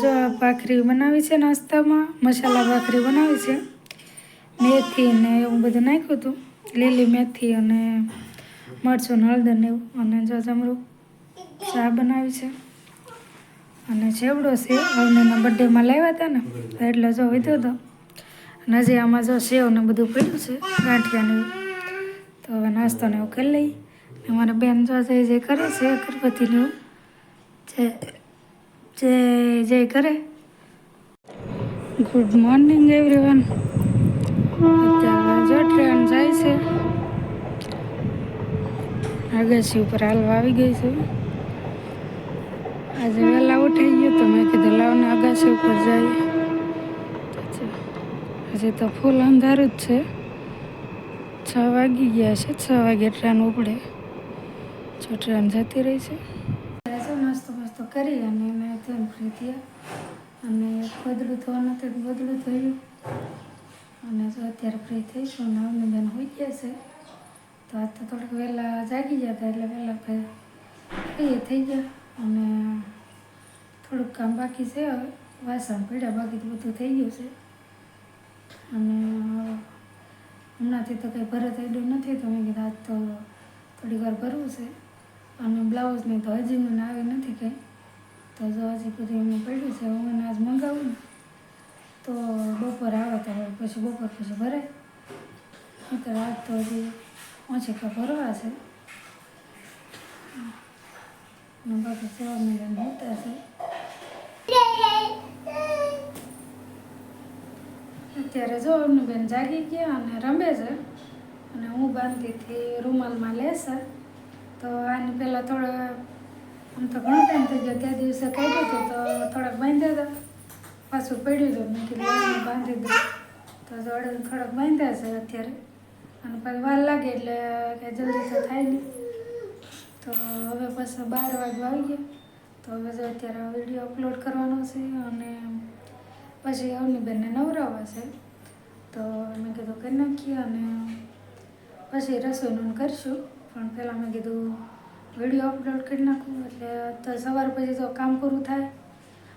જો આ ભાખરી બનાવી છે નાસ્તામાં, મસાલા ભાખરી બનાવી છે. મેથી ને એવું બધું નાખ્યું હતું. લીલી મેથી અને મરચું, હળદર ને એવું અને જો જમરૂ ચા બનાવી છે. અને છેવડો છે અવનીના બર્થડેમાં લાવ્યા હતા ને, એટલે જો વધ્યો હતો અને હજી આમાં જો સેવ ને બધું પડ્યું છે ગાંઠિયાને એવું. તો હવે નાસ્તો ને એવું કરી લઈ ને મારા બેન જો જે કરે છે અગરબત્તી ને એવું જે જે જય કરે ગુડ મોર્નિંગ એવરીવન અત્યારે જો ટ્રેન જાય છે. અગાસી ઉપર હાલવા આવી ગઈ છે. આજે વહેલા ઉઠાઈ ગયો તો મેં કીધું, લાવને અગાસી ઉપર જઈએ. હજી તો ફૂલ અંધારું જ છે. છ વાગી ગયા છે. છ વાગે ટ્રેન ઉપડે. જો ટ્રેન જતી રહી છે. કરી અને એને થઈને ફ્રી થયા અને થવાનું હતું તો બદલું થયું. અને જો અત્યારે ફ્રી થઈશું નવમી બેન હોઈ ગયા છે, તો આજ તો થોડુંક વહેલા જાગી ગયા હતા એટલે વહેલા ફ્રી થઈ ગયા અને થોડુંક કામ બાકી છે હવે વાસણ પડ્યા બાકી તો બધું થઈ ગયું છે. અને હમણાંથી તો કંઈ ભરત આડ્યું નથી તો મેં કીધું આજ તો થોડીક વાર ભરવું છે. અને બ્લાઉઝની તો હજી મને આવી નથી કંઈ. તો જો હજી બધું એમને પડ્યું છે, હું અનાજ મંગાવું ને, તો બપોર આવે તો પછી બપોર પછી ભરાય તો રાત તો હજી ઓછી કા ભરવા છે. બાકી સેવા મેળાને હોતા છે. અત્યારે જો અમને બેન જાગી ગયા અને રમે છે, અને હું બાંધીથી રૂમાલમાં લેશે તો આની પહેલાં થોડો આમ તો ઘણો ટાઈમ થઈ ગયો, ત્યાં દિવસે કાઢ્યું હતું તો થોડાક બાંધ્યા હતા પાછું પડ્યું હતું મેં કીધું બાંધી દઉં. તો જોડે થોડાક બાંધ્યા છે અત્યારે. અને પછી વાર લાગે એટલે કે જલ્દી તો થાય નહીં. તો હવે પાછા બાર વાગવા આવી ગયા તો હવે જો અત્યારે વીડિયો અપલોડ કરવાનો છે અને પછી અવની બેનને નવરાવવા છે. તો મેં કીધું કરી નાખીએ અને પછી રસોઈનું કરીશું. પણ પહેલાં મેં કીધું વીડિયો અપલોડ કરી નાખું એટલે તો સવાર પછી તો કામ પૂરું થાય.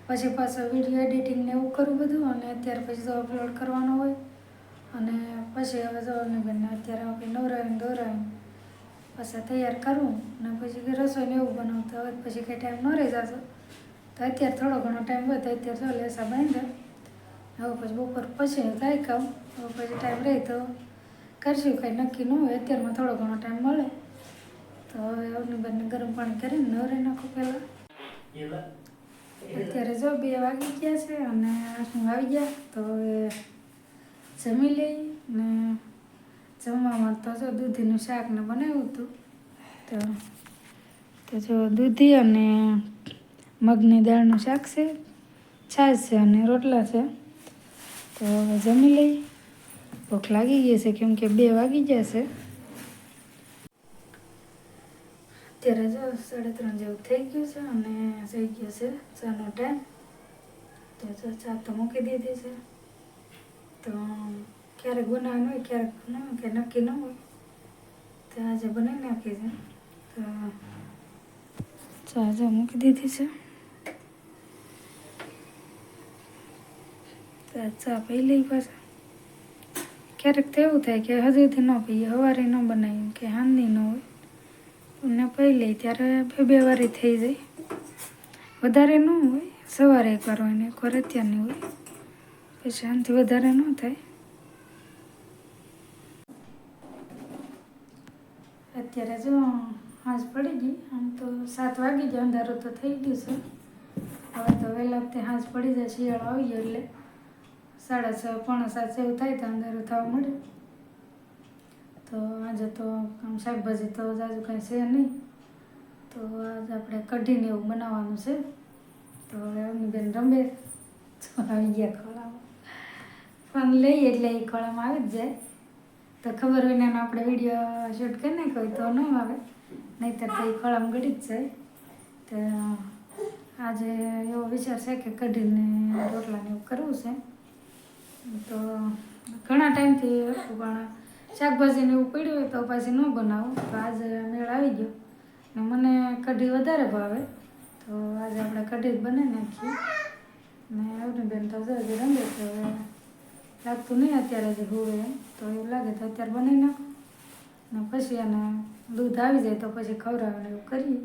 પછી પાછું વીડિયો એડિટિંગ ને એવું કરું બધું અને અત્યારે પછી તો અપલોડ કરવાનો હોય. અને પછી હવે તો અવની અત્યારે આપણે નવરાવીને દોરાવીને પાછા તૈયાર કરવું અને પછી કે રસોઈ ને એવું બનાવતા હોય પછી કંઈ ટાઈમ ન રહી જતો. તો અત્યારે થોડો ઘણો ટાઈમ હોય તો અત્યારે તો લેસા બાંધે. હવે પછી બપોર પછી થાય કામ. હવે પછી ટાઈમ રહે તો કરશું, કંઈ નક્કી ન હોય. અત્યારમાં થોડો ઘણો ટાઈમ મળે. તો હવે અવની બંને ગરમ પાણી કરીને નવરે નાખું પહેલાં. અત્યારે જો બે વાગી ગયા છે અને આઠમું આવી ગયા, તો હવે જમી લઈ ને જમવામાં તો જો દૂધીનું શાક ને બનાવ્યું હતું, તો તો જો દૂધી અને મગની દાળનું શાક છે, છાશ છે અને રોટલા છે, તો હવે જમી લઈ. ભૂખ લાગી ગઈ છે કેમ કે બે વાગી ગયા છે. અત્યારે જો સાડા ત્રણ જેવું થઈ ગયું છે અને થઈ ગયો છે ચાનો ટાઈમ તો ચા તો મૂકી દીધી છે. તો ક્યારેક બનાવવાનું હોય, ક્યારેક ન હોય કે નક્કી ન હોય. તો આજે બનાવી નાખી છે. તો ચા જો મૂકી દીધી છે. તો ચા પી લઈ પાછા. ક્યારેક તો એવું થાય કે હજુથી ન પીએ, સવારે ન બનાવીએ, કે હાંદી ન હોય. ને પી લઈ ત્યારે બે બે વારી થઈ જાય. વધારે ન હોય, સવારે એકવાર હોય ને એકવાર અત્યારની હોય. પછી શાંતિ વધારે ન થાય. અત્યારે જો હાજ પડી ગઈ, આમ તો સાત વાગી ગયા, અંધારું તો થઈ ગયું છે. હવે તો વહેલા વખતે હાજ પડી જાય, શિયાળો આવી ગયો એટલે. સાડા છ, પોણા સાત જેવું થાય તો અંધારું થવા મળે તો આજે તો આમ શાકભાજી તો જાજુ કાંઈ છે નહીં. તો આજે આપણે કઢીને એવું બનાવવાનું છે. તો હવે બેન રમે. આવી ગયા ખોળામાં. ફોન લઈએ એટલે એ ખોળામાં આવી જ જાય. તો ખબર વિનાનો આપણે વીડિયો શૂટ કરી નાખ્યો તો ન આવે. નહીંતર તો એ ખોળામાં ગળી જ જાય. તો આજે એવો વિચાર છે કે કઢીને રોટલાને એવું કરવું છે. તો ઘણા ટાઈમથી પણ શાકભાજીને એવું પડ્યું હોય તો પછી ન બનાવું. તો આજે મેળ આવી ગયો. ને મને કઢી વધારે ભાવે. તો આજે આપણે કઢી જ બનાવી નાખીએ. ને અવનબેન હજી રમે છે. હવે લાગતું નહીં અત્યારે જે હોવે તો એવું લાગે તો અત્યારે બનાવી નાખો. ને પછી એને દૂધ આવી જાય તો પછી ખવડાવવાનું એવું કરીએ.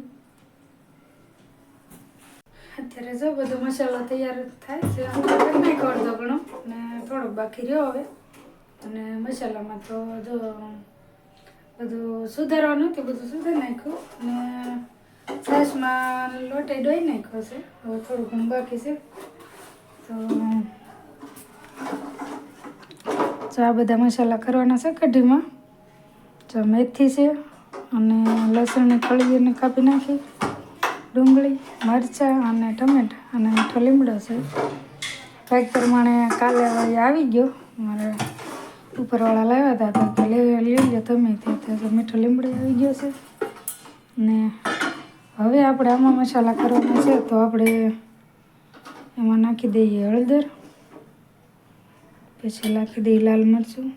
અત્યારે જો બધો મસાલો તૈયાર થાય છે. હું ઘણો. ને થોડોક બાકી રહ્યો હવે. અને મસાલામાં તો જો બધું સુધારવાનું હતું બધું સુધારી નાખ્યું. અને છાશમાં લોટે ડોઈ નાખ્યો છે. હવે થોડું ઘણું બાકી છે. તો આ બધા મસાલા કરવાના છે કઢીમાં. જો મેથી છે અને લસણની કળીને કાપી નાખી. ડુંગળી, મરચાં અને ટમેટા અને મીઠો લીમડો છે. પેક પ્રમાણે કાલે આવી ગયો. મારે ઉપરવાળા લાવ્યા હતા તો લઈ લઈ લો તમે તે તો મીઠો લીમડો આવી ગયો છે. ને હવે આપણે આમાં મસાલા કરવાના છે તો આપણે એમાં નાખી દઈએ હળદર, પછી નાખી દઈએ લાલ મરચું.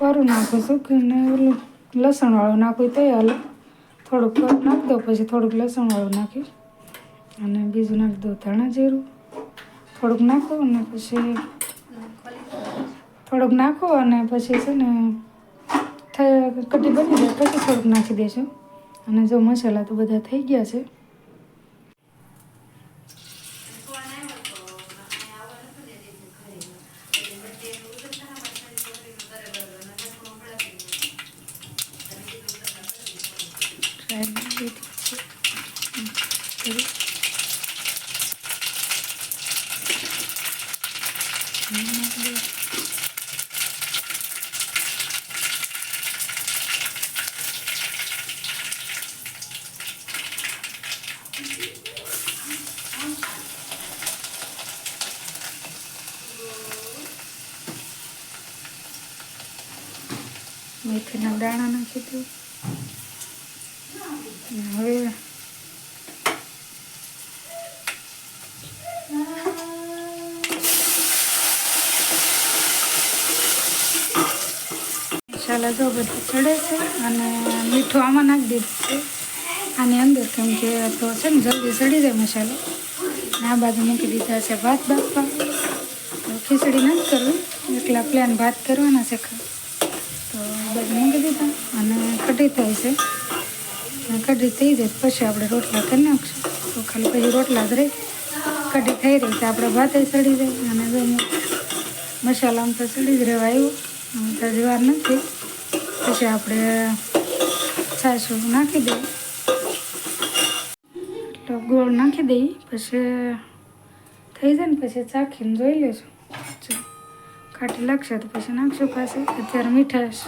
વારું નાખું સૂકું ને ઓલું લસણવાળું નાખું તો હાલે. થોડુંક નાખી દો, પછી થોડુંક લસણવાળું નાખીશ. અને બીજું નાખી દો ધાણા જીરું. થોડુંક નાખો અને પછી થોડુંક નાખો અને પછી છે ને કઢી બની જાય પછી થોડુંક નાખી દેશું અને જો મસાલા તો બધા થઈ ગયા છે. કરી દીધી છે. હમ, કરી. હમ, નાખી દઉં. મેથીના દાણા નાખી દઉં અને હવે મસાલા જો બધું ચડે છે અને મીઠું આમાં નાખી દીધું છે આની અંદર કેમ કે તો છે ને જલ્દી સડી જાય મસાલો અને આ બાજુ મૂકી દીધા છે ભાત બાફવા તો ખીચડી નથી કરવી એકલા પ્લેન ભાત કરવાના છે ખા તો મૂકી દીધા અને કઢી થાય છે. કઢી થઈ જાય પછી આપણે રોટલા કરી નાખશું. તો ખાલી પછી રોટલા જ રહી. કઢી થઈ રહી તો આપણે ભાતે ચડી જાય અને જો મસાલામાં તો ચડી જ રહેવા આવ્યું હવે તો હજી વાર નથી. પછી આપણે છાશું નાખી દઈએ. એટલો ગોળ નાખી દઈએ. પછી થઈ જાય ને પછી ચાખીને જોઈ લેશું. જો ખાટી લાગશે તો પછી નાખશું પાસે અત્યારે મીઠાશ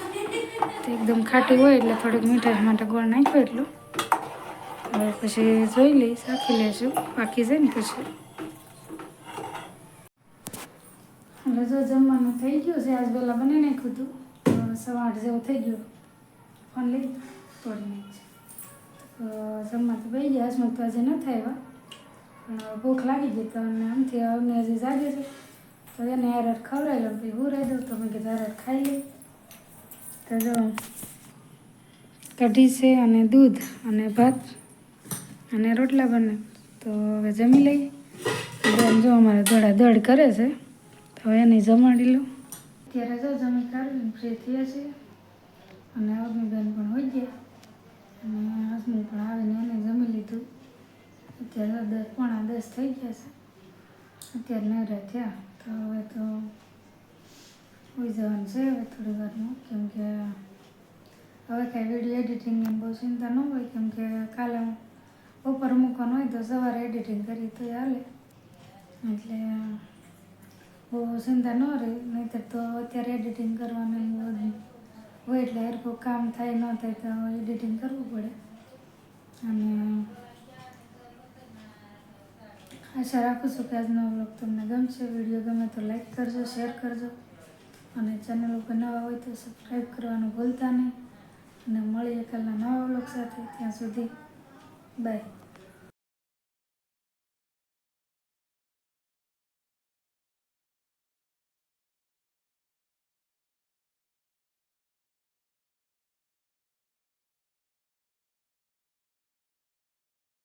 તો એકદમ ખાટી હોય એટલે થોડીક મીઠાશ માટે ગોળ નાખ્યો એટલું. હવે પછી જોઈ લઈ ચાખી લેશું. બાકી જાય ને પછી. એટલે જો જમવાનું થઈ ગયું છે, આજ પહેલાં બનાવી નાખ્યું હતું. સવા આઠ જેવું થઈ ગયું. ફોન લઈ તોડી નાખશે તો જમવા તો ભાઈ ગયા હસમત તો હજી નથી આવ્યા. પણ ભૂખ લાગી ગઈ તો અને આમથી અમને હજી જાગે છે તો એને હાર ખવડાવી લો પછી હું રહી દઉં તો મેં કીધું હાર ખાઈ લઈ તો જો, કઢી છે અને દૂધ અને ભાત અને રોટલા બને. તો હવે જમી લઈએ બેન જો અમારે દોડા દોડ કરે છે, તો હવે એને જમાડી લઉં. અત્યારે જો જમી કાઢીને ફ્રી થયા છે. અને બેન પણ હોઈ ગયા. અને હસમું પણ આવીને એને જમી લીધું. અત્યારે દસ પોણા દસ થઈ ગયા છે. અત્યારે નવરા થયા. તો હવે તો હોઈ જવાનું છે હવે થોડી વારમાં. કેમ કે હવે કાંઈ વીડિયો એડિટિંગની બહુ ચિંતા ન હોય. કેમ કે કાલે ઉપર મૂકવાનું હોય તો સવારે એડિટિંગ કરી તો હાલે. એટલે બહુ ચિંતા ન રહે. નહીંતર તો અત્યારે એડિટિંગ કરવાનું બધું હોય એટલે હરખું કામ થાય ન થાય તો એડિટિંગ કરવું પડે. અને આશા રાખું છું કે આજનો બ્લોગ તમને ગમશે. વીડિયો ગમે તો લાઈક કરજો શેર કરજો. અને ચેનલ ઉપર નવા હોય તો સબસ્ક્રાઈબ કરવાનું ભૂલતા નહીં. અને મળીએ કાલના નવા બ્લોગ સાથે. ત્યાં સુધી બાય